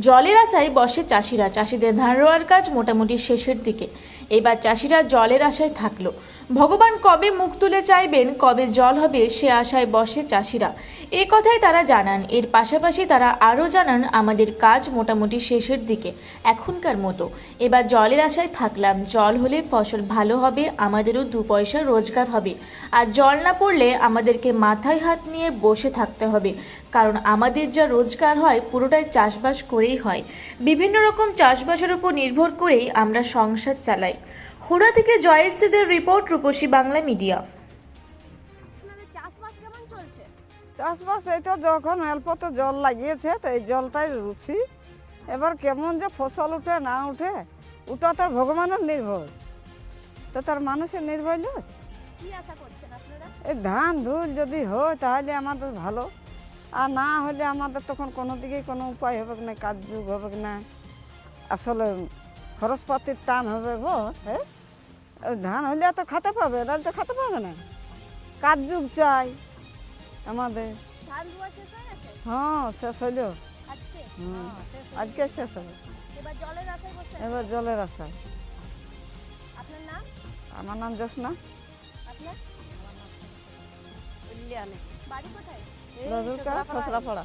জলের আশায় বসে চাষিরা। চাষিদের ধান রোয়ার কাজ মোটামুটি শেষের দিকে। এবার চাষিরা জলের আশায় থাকল। ভগবান কবে মুখ তুলে চাইবেন, কবে জল হবে সে আশায় বসে চাষিরা। এ কথাই তারা জানান। এর পাশাপাশি তারা আরও জানান, আমাদের কাজ মোটামুটি শেষের দিকে, এখনকার মতো। এবার জলের আশায় থাকলাম। জল হলে ফসল ভালো হবে, আমাদেরও দু পয়সা রোজগার হবে। আর জল না পড়লে আমাদেরকে মাথায় হাত নিয়ে বসে থাকতে হবে। কারণ আমাদের যা রোজগার হয়, পুরোটাই চাষবাস করেই হয়। বিভিন্ন রকম চাষবাসের উপর নির্ভর করেই আমরা সংসার চালাই। হুড়া থেকে জয়শ্রীদের রিপোর্ট রূপসী বাংলা মিডিয়া। চাষবাস কেমন চলছে? চাষবাস এই তো যখন অল্পতে জল লাগিয়েছে তো এই জলটাই রুচি। এবার কেমন যে ফসল উঠে না উঠে ওটা তার ভগবানের নির্ভর। তো তার মানুষের নির্ভর নয়। কি আশা করছেন আপনারা? এই ধান ধুল যদি হয় তাহলে আমাদের ভালো। আর না হলে আমাদের তখন কোনো দিকেই কোনো উপায় হবে না কাজ যুগ হবে না। আসলে খরচপাতির টান হবে গো হ্যাঁ? ধান হলে তো খেতে পাবে? নাহলে তো খেতে পাবে না। কাজ যুগ চাই? আমাদের। হয়ে শেষ হইল। আজকে? হ্যাঁ, শেষ আজকে শেষ হবে। এবার জলের আশায় বসে আছেন। এবার জলের আশায়। আপনার নাম? আমার নাম জোসনা আপনার? বাড়ি কোথায়? রজুকা সসরা পড়া।